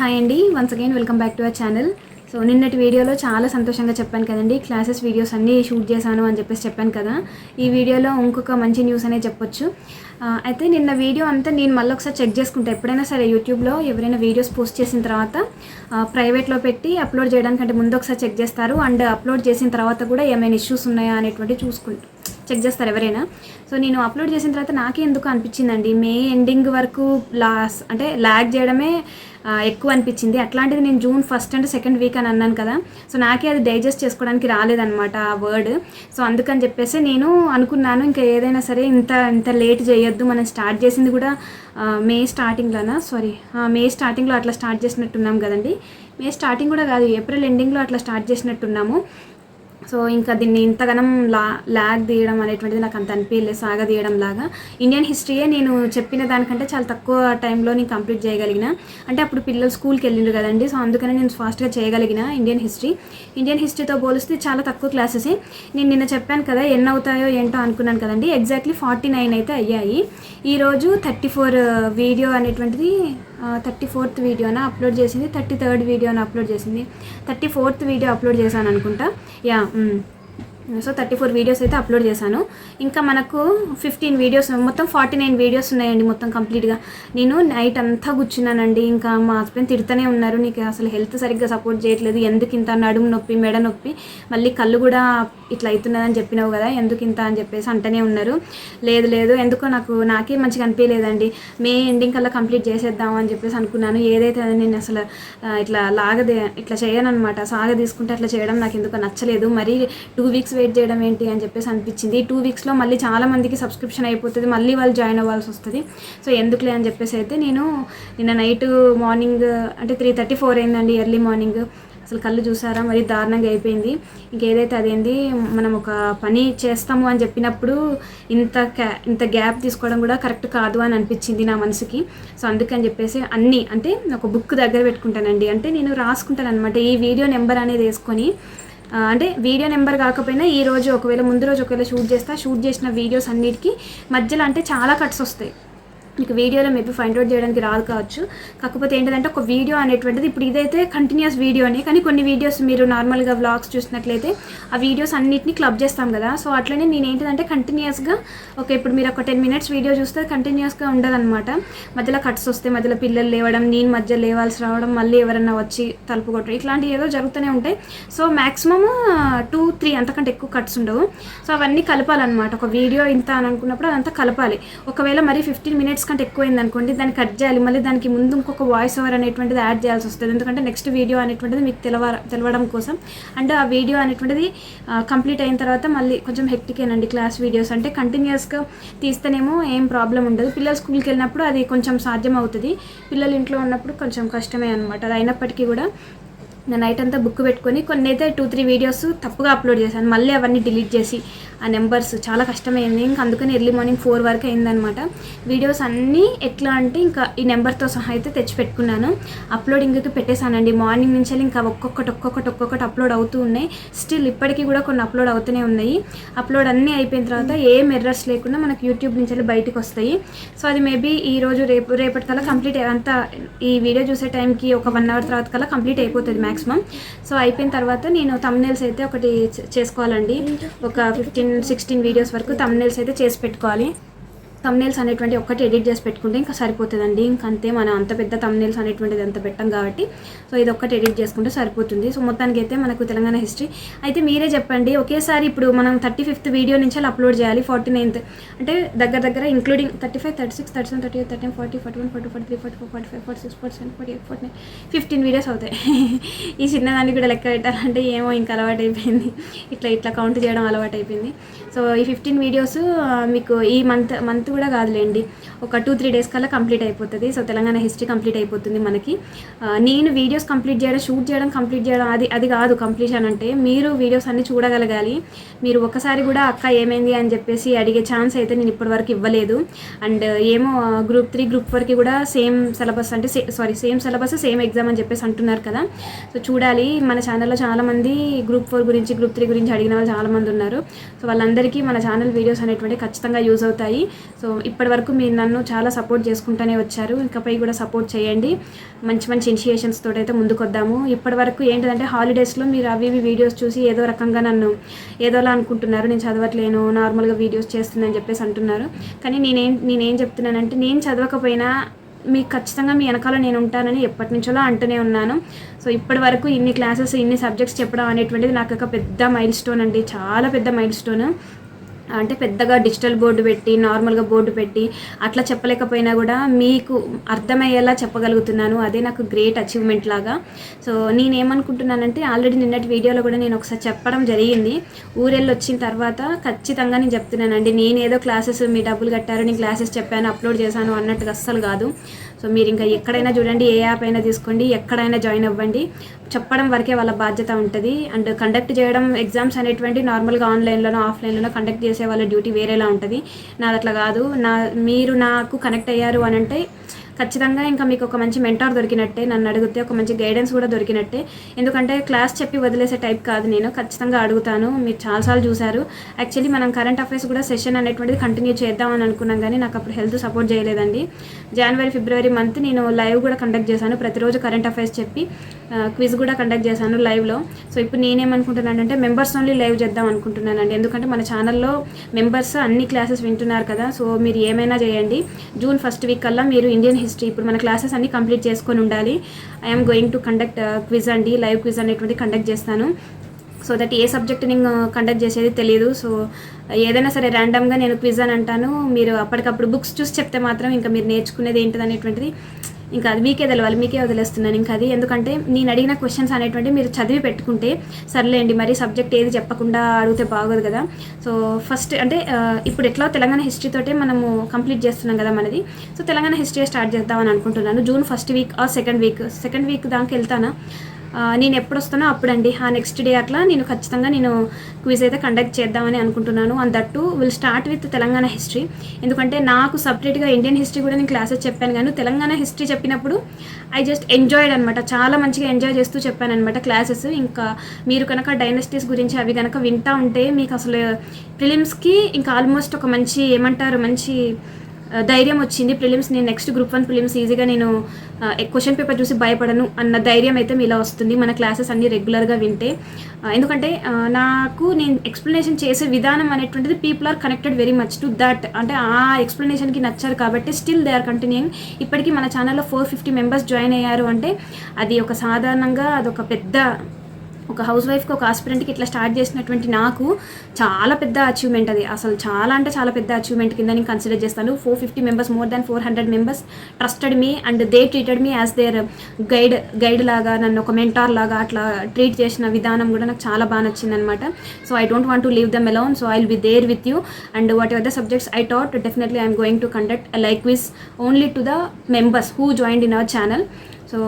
Hi అండి. Once again welcome back to our channel so నిన్నటి వీడియోలో చాలా సంతోషంగా చెప్పాను కదండి. క్లాసెస్ వీడియోస్ అన్నీ షూట్ చేశాను అని చెప్పేసి చెప్పాను కదా. ఈ వీడియోలో ఇంకొక మంచి న్యూస్ అనే చెప్పొచ్చు. అయితే నిన్న వీడియో అంతా నేను మళ్ళీ ఒకసారి చెక్ చేసుకుంటా. ఎప్పుడైనా సరే యూట్యూబ్లో ఎవరైనా వీడియోస్ పోస్ట్ చేసిన తర్వాత ప్రైవేట్లో పెట్టి అప్లోడ్ చేయడానికంటే ముందు ఒకసారి చెక్ చేస్తారు. అండ్ అప్లోడ్ చేసిన తర్వాత కూడా ఏమైనా ఇష్యూస్ ఉన్నాయా అనేటువంటి చూసుకుంటారు చెక్ చేస్తారు ఎవరైనా. సో నేను అప్లోడ్ చేసిన తర్వాత నాకే ఎందుకు అనిపించిందండి? మే ఎండింగ్ వరకు లాస్ అంటే ల్యాగ్ చేయడమే ఎక్కువ అనిపించింది. అట్లాంటిది నేను June first and second week అని అన్నాను కదా. సో నాకే అది డైజెస్ట్ చేసుకోవడానికి రాలేదనమాట ఆ వర్డ్. సో అందుకని చెప్పేసి నేను అనుకున్నాను ఇంకా ఏదైనా సరే ఇంత ఇంత లేట్ చేయొద్దు. మనం స్టార్ట్ చేసింది కూడా మే స్టార్టింగ్లోనా? సారీ మే స్టార్టింగ్లో అట్లా స్టార్ట్ చేసినట్టున్నాం కదండి. మే స్టార్టింగ్ కూడా కాదు ఏప్రిల్ ఎండింగ్లో అట్లా స్టార్ట్ చేసినట్టున్నాము. సో ఇంకా దీన్ని ఇంతగానం లా ల్యాగ్ తీయడం అనేటువంటిది నాకు అంత అనిపించలేదు సాగ తీయడం లాగా. ఇండియన్ హిస్టరీయే నేను చెప్పిన దానికంటే చాలా తక్కువ టైంలో నేను కంప్లీట్ చేయగలిగిన. అంటే అప్పుడు పిల్లలు స్కూల్కి వెళ్ళిండ్రు కదండి సో అందుకనే నేను ఫాస్ట్గా చేయగలిగిన ఇండియన్ హిస్టరీ ఇండియన్ హిస్టరీతో పోలిస్తే చాలా తక్కువ క్లాసెస్ నేను నిన్న చెప్పాను కదా ఎన్ని అవుతాయో ఏంటో అనుకున్నాను కదండి ఎగ్జాక్ట్లీ ఫార్టీ నైన్ అయితే అయ్యాయి. ఈరోజు థర్టీ ఫోర్ వీడియో అనేటువంటిది థర్టీ ఫోర్త్ వీడియోనా అప్లోడ్ చేసింది థర్టీ థర్డ్ వీడియోని అప్లోడ్ చేసింది. థర్టీ ఫోర్త్ వీడియో అప్లోడ్ చేశాను అనుకుంటా ya so thirty four videos అయితే అప్లోడ్ చేశాను. ఇంకా మనకు ఫిఫ్టీన్ వీడియోస్ మొత్తం ఫార్టీ నైన్ వీడియోస్ ఉన్నాయండి మొత్తం కంప్లీట్గా. నేను నైట్ అంతా కూర్చున్నానండి. ఇంకా మా హస్బెండ్ తిడుతూనే ఉన్నారు నీకు అసలు హెల్త్ సరిగ్గా సపోర్ట్ చేయట్లేదు. ఎందుకు ఇంత నడుము నొప్పి మెడ నొప్పి? మళ్ళీ కళ్ళు కూడా ఇట్లా అవుతున్నదని చెప్పినావు కదా ఎందుకు ఇంత? అని చెప్పేసి అంటనే ఉన్నారు. లేదు లేదు. ఎందుకో నాకు నాకే మంచిగా అనిపించలేదండి మే ఎండింగ్ కల్లా కంప్లీట్ చేసేద్దాం అని చెప్పేసి అనుకున్నాను. ఏదైతే నేను అసలు ఇట్లా లాగదే ఇట్లా చేయను అనమాట సాగ తీసుకుంటే అట్లా చేయడం నాకు ఎందుకో నచ్చలేదు. మరి టూ వీక్స్ వెయిట్ చేయడం ఏంటి అని చెప్పేసి అనిపించింది. టూ వీక్స్లో మళ్ళీ చాలా మందికి సబ్స్క్రిప్షన్ అయిపోతుంది. మళ్ళీ వాళ్ళు జాయిన్ అవ్వాల్సి వస్తుంది. సో ఎందుకులే అని చెప్పేసి అయితే నేను నిన్న నైట్ మార్నింగ్ అంటే త్రీ థర్టీ ఫోర్ అయిందండి ఎర్లీ మార్నింగ్ అసలు కళ్ళు చూసారా? మరి దారుణంగా అయిపోయింది. ఇంకేదైతే అదేంది? మనం ఒక పని చేస్తాము అని చెప్పినప్పుడు ఇంత క్యా ఇంత గ్యాప్ తీసుకోవడం కూడా కరెక్ట్ కాదు అని అనిపించింది నా మనసుకి. సో అందుకని చెప్పేసి అన్నీ అంటే ఒక బుక్ దగ్గర పెట్టుకుంటానండి. అంటే నేను రాసుకుంటాను అనమాట ఈ వీడియో నెంబర్ అనేది వేసుకొని అంటే వీడియో నెంబర్ కాకపోయినా ఈ రోజు ఒకవేళ ముందు రోజు ఒకవేళ షూట్ చేస్తా షూట్ చేసిన వీడియోస్ అన్నిటికీ మధ్యలో అంటే చాలా కట్స్ వస్తాయి. మీకు వీడియోలో మేబీ ఫైండ్ అవుట్ చేయడానికి రాదు కావచ్చు. కాకపోతే ఏంటంటే ఒక వీడియో అనేటువంటిది ఇప్పుడు ఇదైతే కంటిన్యూస్ వీడియోనే కానీ కొన్ని వీడియోస్ మీరు నార్మల్గా వ్లాగ్స్ చూసినట్లయితే ఆ వీడియోస్ అన్నిటిని క్లబ్ చేస్తాం కదా. సో అట్లనే నేను ఏంటంటే కంటిన్యూస్గా ఓకే ఇప్పుడు మీరు ఒక టెన్ మినిట్స్ వీడియో చూస్తే కంటిన్యూస్గా ఉండదన్నమాట. మధ్యలో కట్స్ వస్తే మధ్యలో పిల్లలు లేవడం నేను మధ్య లేవాల్సి రావడం మళ్ళీ ఎవరైనా వచ్చి తలుపు కొట్టడం ఇట్లాంటివి ఏదో జరుగుతూనే ఉంటాయి. సో మ్యాక్సిమమ్ టూ త్రీ అంతకంటే ఎక్కువ కట్స్ ఉండవు. సో అవన్నీ కలపాలన్నమాట. ఒక వీడియో ఇంత అని అనుకున్నప్పుడు అదంతా కలపాలి. ఒకవేళ మరి ఫిఫ్టీన్ మినిట్స్ కంటే ఎక్కువైంది అనుకోండి దాన్ని కట్ చేయాలి. మళ్ళీ దానికి ముందు ఇంకొక వాయిస్ ఓవర్ అనేటువంటిది యాడ్ చేయాల్సి వస్తుంది. ఎందుకంటే నెక్స్ట్ వీడియో అనేటువంటిది మీకు తెలవ తెలవడం కోసం. అండ్ ఆ వీడియో అనేటువంటిది కంప్లీట్ అయిన తర్వాత మళ్ళీ కొంచెం హెక్టికేనండి క్లాస్ వీడియోస్ అంటే కంటిన్యూస్గా తీస్తేనేమో ఏం ప్రాబ్లం ఉండదు. పిల్లలు స్కూల్కి వెళ్ళినప్పుడు అది కొంచెం సాధ్యం అవుతుంది పిల్లలు ఇంట్లో ఉన్నప్పుడు కొంచెం కష్టమే అనమాట అది అయినప్పటికీ కూడా నేను నైట్ అంతా బుక్ పెట్టుకొని కొన్ని అయితే టూ త్రీ వీడియోస్ తప్పుగా అప్లోడ్ చేశాను. మళ్ళీ అవన్నీ డిలీట్ చేసి ఆ నెంబర్స్. చాలా కష్టమైంది. ఇంకా అందుకని ఎర్లీ మార్నింగ్ ఫోర్ వరకు అయిందనమాట. వీడియోస్ అన్నీ ఎట్లా అంటే ఇంకా ఈ నెంబర్తో సహా అయితే తెచ్చి పెట్టుకున్నాను. అప్లోడింగ్కి పెట్టేశానండి. మార్నింగ్ నుంచి ఇంకా ఒక్కొక్కటి ఒక్కొక్కటి ఒక్కొక్కటి అప్లోడ్ అవుతూ ఉన్నాయి. స్టిల్ ఇప్పటికీ కూడా కొన్ని అప్లోడ్ అవుతూనే ఉన్నాయి. అప్లోడ్ అన్నీ అయిపోయిన తర్వాత ఏం ఎర్రర్స్ లేకుండా మనకు యూట్యూబ్ నుంచి వెళ్ళి బయటకు వస్తాయి. సో అది మేబీ ఈ రోజు రేపు రేపటికల్లా కంప్లీట్ అంతా ఈ వీడియో చూసే టైంకి ఒక వన్ అవర్ తర్వాత కల్లా కంప్లీట్ అయిపోతుంది మ్యాక్సిమం సో అయిపోయిన తర్వాత నేను తమ్నేల్స్ అయితే ఒకటి చేసుకోవాలండి. ఒక ఫిఫ్టీన్ సిక్స్టీన్ వీడియోస్ వరకు తమ్నేల్స్ అయితే చేసి పెట్టుకోవాలి. తమ్నేల్స్ అనేటువంటి ఒక్కటి ఎడిట్ చేసి పెట్టుకుంటే ఇంకా సరిపోతుందండి. ఇంకంతే అంతే మనం అంత పెద్ద తమ్నేల్స్ అనేటువంటిది అంత పెట్టాం కాబట్టి. సో ఇది ఒక్కటి ఎడిట్ చేసుకుంటే సరిపోతుంది. సో మొత్తానికి అయితే మనకు తెలంగాణ హిస్టరీ అయితే మీరే చెప్పండి ఒకేసారి ఇప్పుడు మనం థర్టీ ఫిఫ్త్ వీడియో నుంచి అలా అప్లోడ్ చేయాలి ఫార్టీ నైన్త్ అంటే దగ్గర దగ్గర including thirty five thirty six thirty seven thirty eight thirty forty forty one forty forty three forty four forty five forty six forty seven forty eight forty nine fifteen videos అవుతాయి. ఈ చిన్నదాన్ని కూడా లెక్క పెట్టాలంటే ఏమో ఇంకా అలవాటు అయిపోయింది. ఇట్లా ఇట్లా కౌంట్ చేయడం అలవాటు అయిపోయింది. సో ఈ ఫిఫ్టీన్ వీడియోస్ మీకు ఈ మంత్ మంత్ కూడా కాదులేండి. ఒక టూ త్రీ డేస్ కల్లా కంప్లీట్ అయిపోతుంది. సో తెలంగాణ హిస్టరీ కంప్లీట్ అయిపోతుంది మనకి. నేను వీడియోస్ కంప్లీట్ చేయడం షూట్ చేయడం కంప్లీట్ చేయడం అది అది కాదు కంప్లీషన్ అంటే మీరు వీడియోస్ అన్నీ చూడగలగాలి. మీరు ఒకసారి కూడా అక్క ఏమైంది అని చెప్పేసి అడిగే ఛాన్స్ అయితే నేను ఇప్పటివరకు ఇవ్వలేదు. అండ్ ఏమో గ్రూప్ త్రీ గ్రూప్ ఫోర్కి కూడా సేమ్ సిలబస్ అంటే sorry same syllabus same exam అని చెప్పేసి అంటున్నారు కదా. సో చూడాలి. మన ఛానల్లో చాలామంది గ్రూప్ ఫోర్ గురించి గ్రూప్ త్రీ గురించి అడిగిన వాళ్ళు చాలామంది ఉన్నారు. సో వాళ్ళందరికీ మన ఛానల్ వీడియోస్ అనేటువంటి ఖచ్చితంగా యూజ్ అవుతాయి. సో ఇప్పటి వరకు మీరు నన్ను చాలా సపోర్ట్ చేసుకుంటూనే వచ్చారు. ఇకపై కూడా సపోర్ట్ చేయండి. మంచి మంచి ఇనిషియేషన్స్ తోటి అయితే ముందుకొద్దాము. ఇప్పటి వరకు ఏంటంటే హాలిడేస్లో మీరు అవి ఇవి వీడియోస్ చూసి ఏదో రకంగా నన్ను ఏదోలా అనుకుంటున్నారు. నేను చదవట్లేను నార్మల్గా వీడియోస్ చేస్తుందని చెప్పేసి అంటున్నారు. కానీ నేనేం నేనేం చెప్తున్నానంటే నేను చదవకపోయినా మీకు ఖచ్చితంగా మీ వెనకాల నేను ఉంటానని ఎప్పటి నుంచో అంటూనే ఉన్నాను. సో ఇప్పటి వరకు ఇన్ని క్లాసెస్ ఇన్ని సబ్జెక్ట్స్ చెప్పడం అనేటువంటిది నాకు ఒక పెద్ద మైల్ స్టోన్ అండి. చాలా పెద్ద మైల్ స్టోన్ అంటే పెద్దగా డిజిటల్ బోర్డు పెట్టి నార్మల్గా బోర్డు పెట్టి అట్లా చెప్పలేకపోయినా కూడా మీకు అర్థమయ్యేలా చెప్పగలుగుతున్నాను. అదే నాకు గ్రేట్ అచీవ్మెంట్ లాగా. సో నేనేమనుకుంటున్నానంటే ఆల్రెడీ నిన్నటి వీడియోలో కూడా నేను ఒకసారి చెప్పడం జరిగింది. ఊరెళ్ళి వచ్చిన తర్వాత ఖచ్చితంగా నేను చెప్తున్నానండి. నేను ఏదో క్లాసెస్ మీ డబ్బులు కట్టారు నేను క్లాసెస్ చెప్పాను అప్లోడ్ చేశాను అన్నట్టుగా అస్సలు కాదు. సో మీరు ఇంకా ఎక్కడైనా చూడండి ఏ యాప్ అయినా తీసుకోండి ఎక్కడైనా జాయిన్ అవ్వండి. చెప్పడం వరకే వాళ్ళ బాధ్యత ఉంటుంది. అండ్ కండక్ట్ చేయడం ఎగ్జామ్స్ అనేటువంటి నార్మల్గా ఆన్లైన్లోనో ఆఫ్లైన్లోనో కండక్ట్ చేసే వాళ్ళ డ్యూటీ వేరేలా ఉంటుంది. నాది అట్లా కాదు. నా మీరు నాకు కనెక్ట్ అయ్యారు అని అంటే ఖచ్చితంగా ఇంకా మీకు ఒక మంచి మెంటార్ దొరికినట్టే నన్ను అడిగితే ఒక మంచి గైడెన్స్ కూడా దొరికినట్టే. ఎందుకంటే క్లాస్ చెప్పి వదిలేసే టైప్ కాదు నేను ఖచ్చితంగా అడుగుతాను. మీరు చాలాసార్లు చూశారు. యాక్చువల్లీ మనం కరెంట్ అఫైర్స్ కూడా సెషన్ అనేటువంటిది కంటిన్యూ చేద్దామని అనుకున్నాం కానీ నాకు అప్పుడు హెల్త్ సపోర్ట్ చేయలేదండి. జనవరి ఫిబ్రవరి మంత్ నేను లైవ్ కూడా కండక్ట్ చేశాను. ప్రతిరోజు కరెంట్ అఫైర్స్ చెప్పి క్విజ్ కూడా కండక్ట్ చేశాను లైవ్లో సో ఇప్పుడు నేనేమనుకుంటున్నానంటే మెంబర్స్ ఓన్లీ లైవ్ చేద్దాం అనుకుంటున్నానండి. ఎందుకంటే మన ఛానల్లో మెంబర్స్ అన్ని క్లాసెస్ వింటున్నారు కదా. సో మీరు ఏమైనా చేయండి. జూన్ ఫస్ట్ వీక్ కల్లా మీరు ఇండియన్ హిస్టరీ ఇప్పుడు మన క్లాసెస్ అన్ని కంప్లీట్ చేసుకొని ఉండాలి. I'm going to conduct quiz అండి. లైవ్ క్విజ్ అనేటువంటి కండక్ట్ చేస్తాను. సో దట్ ఏ సబ్జెక్ట్ నేను కండక్ట్ చేసేది తెలియదు సో ఏదైనా సరే ర్యాండమ్గా నేను క్విజ్ అని అంటాను. మీరు అప్పటికప్పుడు బుక్స్ చూసి చెప్తే మాత్రం ఇంకా మీరు నేర్చుకునేది ఏంటిది అనేటువంటిది ఇంకా అది మీకే తెలవాలి మీకే వదిలేస్తున్నాను. ఇంకా అది ఎందుకంటే నేను అడిగిన క్వశ్చన్స్ అనేటువంటి మీరు చదివి పెట్టుకుంటే సర్లేండి మరి సబ్జెక్ట్ ఏది చెప్పకుండా అడిగితే బాగోదు కదా. సో ఫస్ట్ అంటే ఇప్పుడు ఎట్లా తెలంగాణ హిస్టరీ తోటే మనము కంప్లీట్ చేస్తున్నాం కదా మనది. సో తెలంగాణ హిస్టరీ స్టార్ట్ చేద్దామని అనుకుంటున్నాను. జూన్ ఫస్ట్ వీక్ ఆ సెకండ్ వీక్ సెకండ్ వీక్ దాకా వెళ్తానా? నేను ఎప్పుడు వస్తానో అప్పుడండి. ఆ నెక్స్ట్ డే అట్లా నేను ఖచ్చితంగా నేను క్విజ్ అయితే కండక్ట్ చేద్దామని అనుకుంటున్నాను. And that will start with Telangana history ఎందుకంటే నాకు సపరేట్గా ఇండియన్ హిస్టరీ కూడా నేను క్లాసెస్ చెప్పాను. కానీ తెలంగాణ హిస్టరీ చెప్పినప్పుడు ఐ జస్ట్ ఎంజాయ్డ్ అనమాట చాలా మంచిగా ఎంజాయ్ చేస్తూ చెప్పాను అనమాట క్లాసెస్ ఇంకా మీరు కనుక డైనస్టీస్ గురించి అవి కనుక వింటా ఉంటే మీకు అసలు ఫిలిమ్స్కి ఇంకా ఆల్మోస్ట్ ఒక మంచి ఏమంటారు? మంచి ధైర్యం వచ్చింది. ప్రిలిమ్స్ నేను నెక్స్ట్ గ్రూప్ వన్ ప్రిలిమ్స్ ఈజీగా నేను క్వశ్చన్ పేపర్ చూసి భయపడను అన్న ధైర్యం అయితే మీలో వస్తుంది. మన క్లాసెస్ అన్ని రెగ్యులర్గా వింటే. ఎందుకంటే నాకు నేను ఎక్స్ప్లెనేషన్ చేసే విధానం అనేటువంటిది people are connected very much to that. అంటే ఆ ఎక్స్ప్లెనేషన్కి నచ్చారు కాబట్టి స్టిల్ దే ఆర్ కంటిన్యూయింగ్. ఇప్పటికీ మన ఛానల్లో ఫోర్ ఫిఫ్టీ మెంబర్స్ జాయిన్ అయ్యారు అంటే అది ఒక సాధారణంగా అదొక పెద్ద ఒక హౌస్ వైఫ్కి ఒక ఆస్పిరెంట్కి ఇట్లా స్టార్ట్ చేసినటువంటి నాకు చాలా పెద్ద అచీవ్మెంట్ అది. అసలు చాలా అంటే చాలా పెద్ద అచీవ్మెంట్ కింద నేను కన్సిడర్ చేస్తాను. Four fifty members more than four hundred members trusted me and they treated me as their guide guide లాగా నన్ను ఒక మెంటార్ లాగా అట్లా ట్రీట్ చేసిన విధానం కూడా నాకు చాలా బాగా నచ్చింది అనమాట so I don't want to leave them alone so I will be there with you and whatever the subjects I taught definitely I'm going to conduct like this only to the members who join in our channel so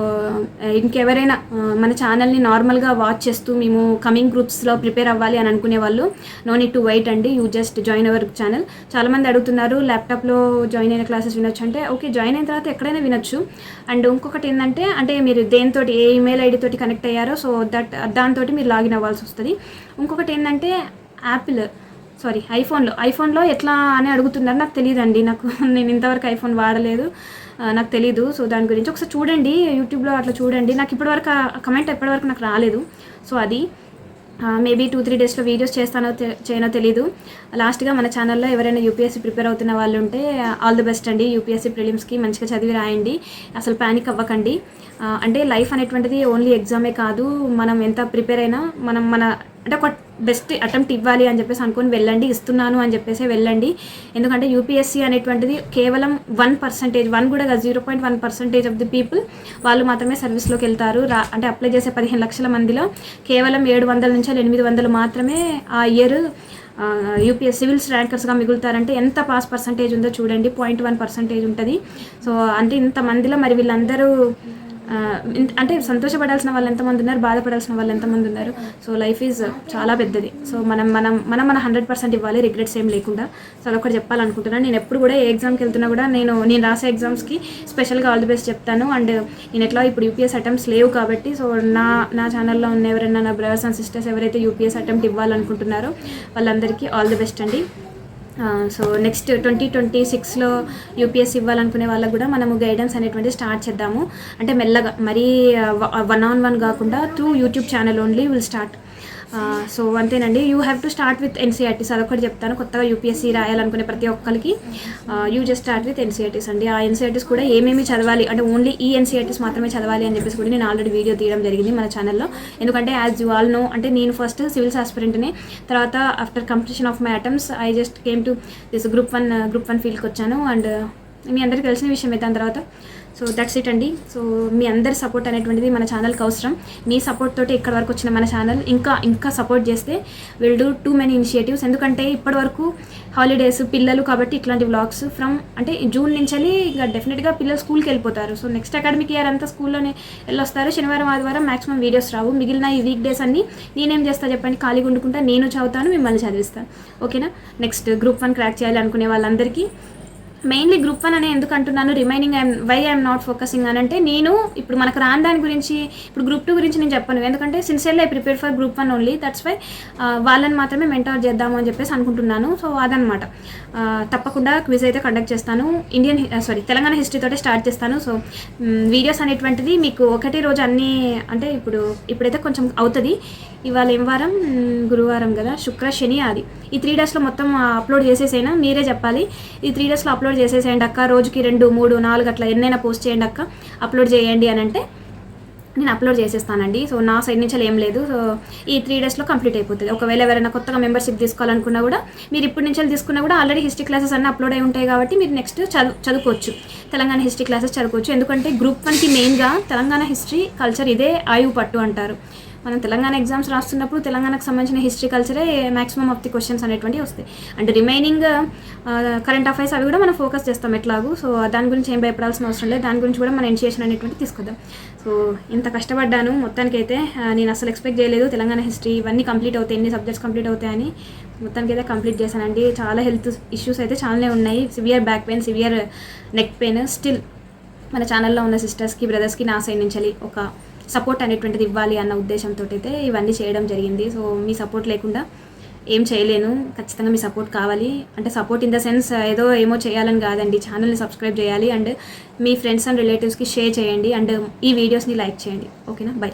ఇంకెవరైనా మన ఛానల్ని నార్మల్గా watch చేస్తూ మేము coming గ్రూప్స్లో prepare అవ్వాలి అని అనుకునే వాళ్ళు నో నీడ్ టు వెయిట్ అండి you just join our channel. చాలామంది అడుగుతున్నారు ల్యాప్టాప్లో జాయిన్ అయిన క్లాసెస్ వినొచ్చు అంటే ఓకే జాయిన్ అయిన తర్వాత ఎక్కడైనా వినొచ్చు. అండ్ ఇంకొకటి ఏంటంటే అంటే మీరు దేనితో ఏ ఈమెయిల్ ఐడి తోటి కనెక్ట్ అయ్యారో సో దట్ దాంతో మీరు లాగిన్ అవ్వాల్సి వస్తుంది. ఇంకొకటి ఏంటంటే యాపిల్ సారీ ఐఫోన్లో ఐఫోన్లో ఎట్లా అని అడుగుతున్నారు నాకు తెలియదండి నాకు నేను ఇంతవరకు ఐఫోన్ వాడలేదు. నాకు తెలీదు. సో దాని గురించి ఒకసారి చూడండి. యూట్యూబ్లో అట్లా చూడండి. నాకు ఇప్పటివరకు ఆ కమెంట్ ఎప్పటివరకు నాకు రాలేదు. సో అది మేబీ టూ త్రీ డేస్లో వీడియోస్ చేస్తానో తె- చేయనో తెలీదు. లాస్ట్గా మన ఛానల్లో ఎవరైనా యూపీఎస్సీ ప్రిపేర్ అవుతున్న వాళ్ళు ఉంటే ఆల్ ది బెస్ట్ అండి. యూపీఎస్సీ ప్రిలిమ్స్కి మంచిగా చదివి రాయండి. అసలు ప్యానిక్ అవ్వకండి. అంటే లైఫ్ అనేటువంటిది ఓన్లీ ఎగ్జామే కాదు. మనం ఎంత ప్రిపేర్ అయినా మనం మన అంటే ఒక బెస్ట్ అటెంప్ట్ ఇవ్వాలి అని చెప్పేసి అనుకుని వెళ్ళండి ఇస్తున్నాను అని చెప్పేసి వెళ్ళండి. ఎందుకంటే యూపీఎస్సీ అనేటువంటిది కేవలం వన్ పర్సెంటేజ్ వన్ కూడా zero point one percentage of the people వాళ్ళు మాత్రమే సర్వీస్లోకి వెళ్తారు. రా అంటే అప్లై చేసే పదిహేను లక్షల మందిలో కేవలం ఏడు వందల నుంచి ఎనిమిది వందలు మాత్రమే ఆ ఇయర్ యూపీఎస్ సివిల్స్ ర్యాంకర్స్గా మిగులుతారంటే ఎంత పాస్ పర్సంటేజ్ ఉందో చూడండి పాయింట్ వన్ పర్సంటేజ్ ఉంటుంది. సో అంటే ఇంతమందిలో మరి వీళ్ళందరూ అంటే సంతోషపడాల్సిన వాళ్ళు ఎంతమంది ఉన్నారు బాధపడాల్సిన వాళ్ళు ఎంతమంది ఉన్నారు. సో లైఫ్ ఈజ్ చాలా పెద్దది. సో మనం మనం మనం మన హండ్రెడ్ పర్సెంట్ ఇవ్వాలి రిగ్రెట్స్ ఏం లేకుండా. సో అదొకటి చెప్పాలనుకుంటున్నాను. నేను ఎప్పుడు కూడా ఏ ఎగ్జామ్కి వెళ్తున్నా కూడా నేను నేను రాసే ఎగ్జామ్స్కి స్పెషల్గా ఆల్ ది బెస్ట్ చెప్తాను. అండ్ నేను ఎట్లా ఇప్పుడు యూపీఎస్ అటెంప్ట్స్ లేవు కాబట్టి సో నా నా ఛానల్లో ఉన్న ఎవరైనా నా బ్రదర్స్ అండ్ సిస్టర్స్ ఎవరైతే యూపీఎస్ అటెంప్ట్ ఇవ్వాలనుకుంటున్నారో వాళ్ళందరికీ ఆల్ ది బెస్ట్ అండి. సో నెక్స్ట్ ట్వంటీ ట్వంటీ సిక్స్లో యూపీఎస్ ఇవ్వాలనుకునే వాళ్ళకు కూడా మనము గైడెన్స్ అనేటువంటి స్టార్ట్ చేద్దాము. అంటే మెల్లగా మరీ వన్ ఆన్ వన్ కాకుండా through YouTube channel only will start so అంతేనండి. You have to start with NCERTs అదొకటి చెప్తాను. కొత్తగా యూపీఎస్సీ రాయాలనుకునే ప్రతి ఒక్కరికి you just start with NCERTs అండి. ఆ ఎన్సీఆర్టీస్ కూడా ఏమేమి చదవాలి అంటే ఓన్లీ ఈ ఎన్సీఆర్టీస్ మాత్రమే చదవాలి అని చెప్పేసి కూడా నేను ఆల్రెడీ వీడియో తీయడం జరిగింది మన ఛానల్లో ఎందుకంటే యాజ్ యూ ఆల్ నో అంటే నేను ఫస్ట్ సివిల్స్ ఆస్పిరెంట్ని తర్వాత after completion of my attempts I just came to this group one group one ఫీల్డ్కి వచ్చాను. అండ్ మీ అందరికీ తెలిసిన విషయం అయితే దాని తర్వాత సో దట్స్ ఇట్ అండి. సో మీ అందరి సపోర్ట్ అనేటువంటిది మన ఛానల్కి అవసరం. మీ సపోర్ట్ తోటి ఇక్కడ వరకు వచ్చిన మన ఛానల్ ఇంకా ఇంకా సపోర్ట్ చేస్తే will do too many initiatives ఎందుకంటే ఇప్పటి వరకు హాలిడేస్ పిల్లలు కాబట్టి ఇట్లాంటి వ్లాగ్స్ ఫ్రమ్ అంటే జూన్ నుంచి ఇంకా డెఫినెట్గా పిల్లలు స్కూల్కి వెళ్ళిపోతారు. సో నెక్స్ట్ అకాడమిక్ ఇయర్ అంతా స్కూల్లోనే వెళ్ళొస్తారు. శనివారం ఆదివారం మాక్సిమం వీడియోస్ రావు. మిగిలిన ఈ వీక్ డేస్ అన్ని నేనేం చేస్తా చెప్పండి? ఖాళీగా ఉండుకుంటా నేను చదువుతాను మిమ్మల్ని చదివిస్తాను ఓకేనా నెక్స్ట్ గ్రూప్ వన్ క్రాక్ చేయాలి అనుకునే వాళ్ళందరికీ మెయిన్లీ గ్రూప్ వన్ అనే ఎందుకు అంటున్నాను? Remaining I'm why I'm not focusing అని అంటే నేను ఇప్పుడు మనకు రాని దాని గురించి ఇప్పుడు గ్రూప్ టూ గురించి నేను చెప్పను. ఎందుకంటే sincerely I prepare for group one only that's why వాళ్ళని మాత్రమే మెంటర్ చేద్దాము అని చెప్పేసి అనుకుంటున్నాను. సో అదనమాట తప్పకుండా క్విజ్ అయితే కండక్ట్ చేస్తాను. ఇండియన్ సారీ తెలంగాణ హిస్టరీ తోటే స్టార్ట్ చేస్తాను. సో వీడియోస్ అనేటువంటిది మీకు ఒకటి రోజు అన్నీ అంటే ఇప్పుడు ఇప్పుడైతే కొంచెం అవుతుంది. ఇవాళ ఏం వారం? గురువారం కదా శుక్ర శని ఆది. ఈ త్రీ డేస్లో మొత్తం అప్లోడ్ చేసేసైనా? మీరే చెప్పాలి. ఈ త్రీ డేస్లో అప్లోడ్ చేసేసేయండి అక్క. రోజుకి రెండు మూడు నాలుగు అట్లా ఎన్నైనా పోస్ట్ చేయండి అక్క. అప్లోడ్ చేయండి అని అంటే నేను అప్లోడ్ చేసేస్తానండి. సో నా సైడ్ నుంచి ఏం లేదు. సో ఈ త్రీ డేస్లో కంప్లీట్ అయిపోతుంది. ఒకవేళ ఎవరైనా కొత్తగా మెంబర్షిప్ తీసుకోవాలనుకున్నా కూడా మీరు ఇప్పటి నుంచి తీసుకున్నా కూడా ఆల్రెడీ హిస్టరీ క్లాసెస్ అన్నీ అప్లోడ్ అయి ఉంటాయి కాబట్టి మీరు నెక్స్ట్ చదువు చదువుకోవచ్చు. తెలంగాణ హిస్టరీ క్లాసెస్ చదువుకోవచ్చు. ఎందుకంటే గ్రూప్ వన్కి మెయిన్గా తెలంగాణ హిస్టరీ కల్చర్ ఇదే ఆయువు పట్టు అంటారు. మనం తెలంగాణ ఎగ్జామ్స్ రాస్తున్నప్పుడు తెలంగాణకు సంబంధించిన హిస్టరీ కల్చరే మాక్సిమం ఆఫ్ ది క్వశ్చన్స్ అనేటువంటివి వస్తాయి. అండ్ రిమైనింగ్ కరెంట్ అఫైర్స్ అవి కూడా మనం ఫోకస్ చేస్తాం ఎట్లాగూ. సో uh, దాని గురించి ఏం భయపడాల్సిన అవసరం లేదు. దాని గురించి కూడా మనం ఎన్షియేషన్ అనేటువంటి తీసుకుందాం సో ఇంత కష్టపడ్డాను. మొత్తానికైతే uh, నేను అసలు ఎక్స్పెక్ట్ చేయలేదు తెలంగాణ హిస్టరీ ఇవన్నీ కంప్లీట్ అవుతాయి ఎన్ని సబ్జెక్ట్స్ కంప్లీట్ అవుతాయని మొత్తానికైతే కంప్లీట్ చేశానండి. చాలా హెల్త్ ఇష్యూస్ అయితే చాలానే ఉన్నాయి. Severe back pain severe neck pain still మన ఛానల్లో ఉన్న సిస్టర్స్కి బ్రదర్స్కి నా సైడ్ నుంచి ఒక సపోర్ట్ అనేటువంటిది ఇవ్వాలి అన్న ఉద్దేశంతో అయితే ఇవన్నీ చేయడం జరిగింది. సో మీ సపోర్ట్ లేకుండా ఏం చేయలేను. ఖచ్చితంగా మీ సపోర్ట్ కావాలి. అంటే సపోర్ట్ ఇన్ ద సెన్స్ ఏదో ఏమో చేయాలని కాదండి. ఛానల్ని సబ్స్క్రైబ్ చేయాలి అండ్ మీ ఫ్రెండ్స్ అండ్ రిలేటివ్స్కి షేర్ చేయండి అండ్ ఈ వీడియోస్ని లైక్ చేయండి. ఓకేనా? బై.